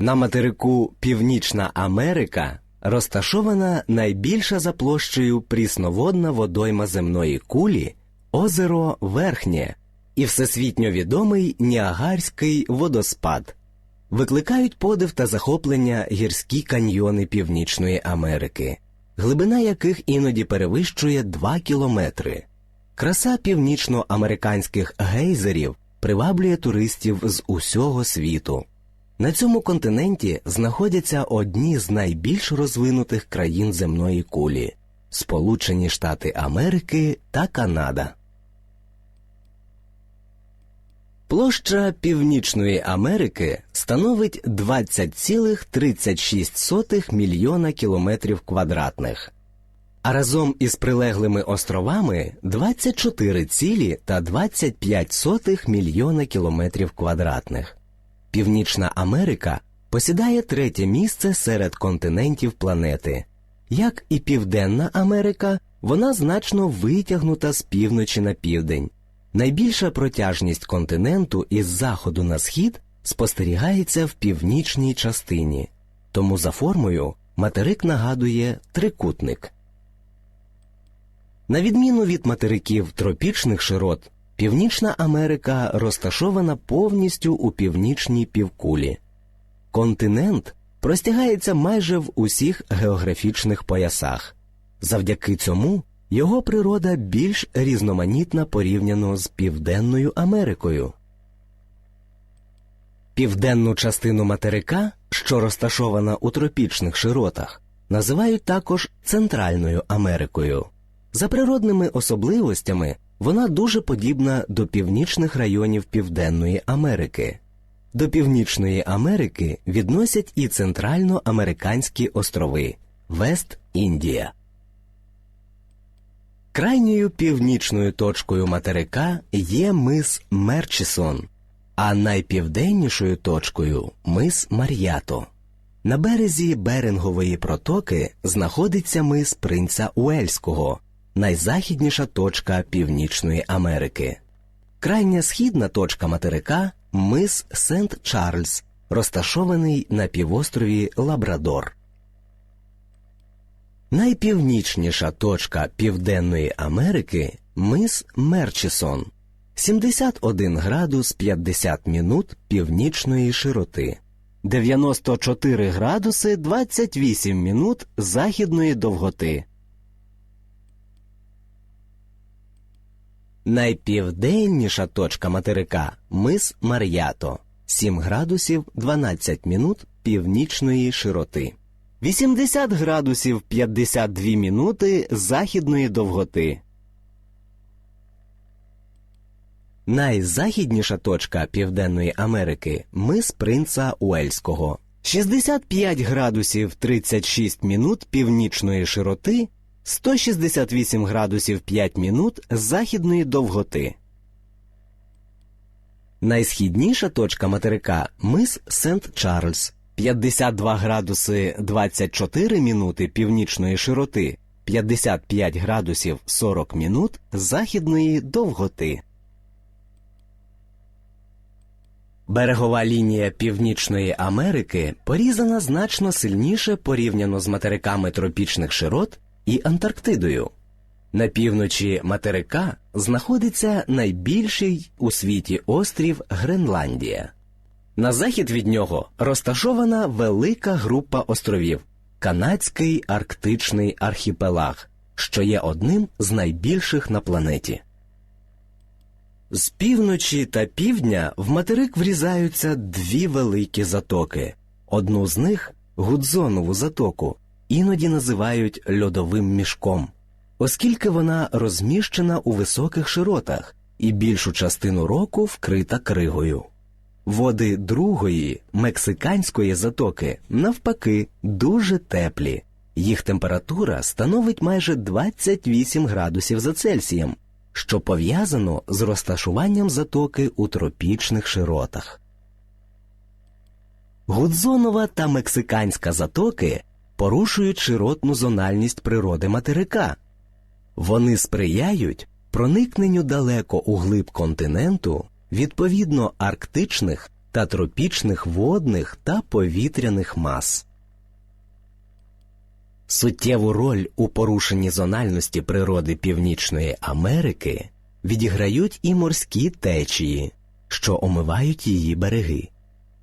На материку Північна Америка розташована найбільша за площею прісноводна водойма земної кулі озеро Верхнє і всесвітньо відомий Ніагарський водоспад. Викликають подив та захоплення гірські каньйони Північної Америки, глибина яких іноді перевищує 2 кілометри. Краса північноамериканських гейзерів приваблює туристів з усього світу. На цьому континенті знаходяться одні з найбільш розвинутих країн земної кулі Сполучені Штати Америки та Канада. Площа Північної Америки становить 20,36 мільйона кілометрів квадратних, а разом із прилеглими островами 24 цілі та 25 сотих мільйона кілометрів квадратних. Північна Америка посідає третє місце серед континентів планети. Як і Південна Америка, вона значно витягнута з півночі на південь. Найбільша протяжність континенту із заходу на схід спостерігається в північній частині, тому за формою материк нагадує трикутник. На відміну від материків тропічних широт, Північна Америка розташована повністю у північній півкулі. Континент простягається майже в усіх географічних поясах. Завдяки цьому його природа більш різноманітна порівняно з Південною Америкою. Південну частину материка, що розташована у тропічних широтах, називають також Центральною Америкою. За природними особливостями вона дуже подібна до північних районів Південної Америки. До Північної Америки відносять і центральноамериканські острови Вест-Індія. Крайньою північною точкою материка є мис Мерчісон, а найпівденнішою точкою мис Мар'ято. На березі Берингової протоки знаходиться мис Принца Уельського, найзахідніша точка Північної Америки. Крайня східна точка материка мис Сент Чарльз, розташований на півострові Лабрадор. Найпівнічніша точка Південної Америки мис Мерчісон 71 градус 50 мінут північної широти, 94 градуси 28 мінут західної довготи. Найпівденніша точка материка мис Мар'ято 7 градусів 12 мінут північної широти. 80 градусів 52 мінути західної довготи. Найзахідніша точка Південної Америки мис Принца Уельського. 65 градусів 36 мінут північної широти, 168 градусів 5 мінут західної довготи. Найсхідніша точка материка мис Сент Чарльз. 52 градуси 24 мінути північної широти, 55 градусів 40 мінут західної довготи. Берегова лінія Північної Америки порізана значно сильніше порівняно з материками тропічних широт і Антарктидою. На півночі материка знаходиться найбільший у світі острів Гренландія. На захід від нього розташована велика група островів Канадський Арктичний архіпелаг, що є одним з найбільших на планеті. З півночі та півдня в материк врізаються дві великі затоки. Одну з них Гудзонову затоку, іноді називають льодовим мішком, оскільки вона розміщена у високих широтах і більшу частину року вкрита кригою. Води другої мексиканської затоки, навпаки, дуже теплі. Їх температура становить майже 28 градусів за Цельсієм, що пов'язано з розташуванням затоки у тропічних широтах. Гудзонова та мексиканська затоки порушують широтну зональність природи материка. Вони сприяють проникненню далеко у глиб континенту відповідно арктичних та тропічних водних та повітряних мас. Суттєву роль у порушенні зональності природи Північної Америки відіграють і морські течії, що омивають її береги.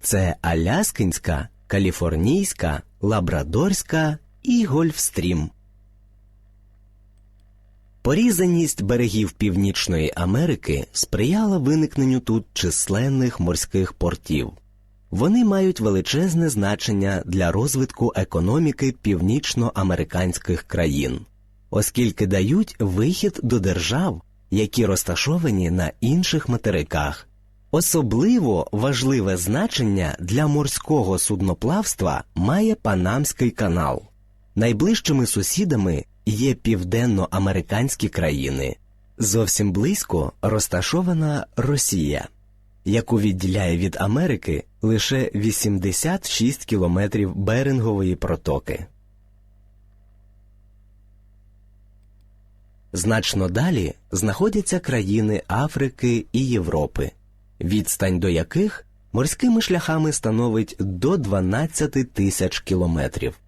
Це Аляскинська, Каліфорнійська, Лабрадорська і Гольфстрім. Порізаність берегів Північної Америки сприяла виникненню тут численних морських портів. Вони мають величезне значення для розвитку економіки північноамериканських країн, оскільки дають вихід до держав, які розташовані на інших материках. Особливо важливе значення для морського судноплавства має Панамський канал. Найближчими сусідами є південноамериканські країни. Зовсім близько розташована Росія, яку відділяє від Америки лише 86 кілометрів Берингової протоки. Значно далі знаходяться країни Африки і Європи, відстань до яких морськими шляхами становить до 12 тисяч кілометрів.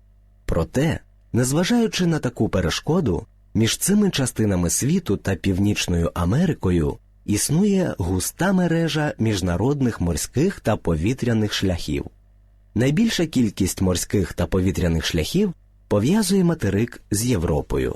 Проте, незважаючи на таку перешкоду, між цими частинами світу та Північною Америкою існує густа мережа міжнародних морських та повітряних шляхів. Найбільша кількість морських та повітряних шляхів пов'язує материк з Європою.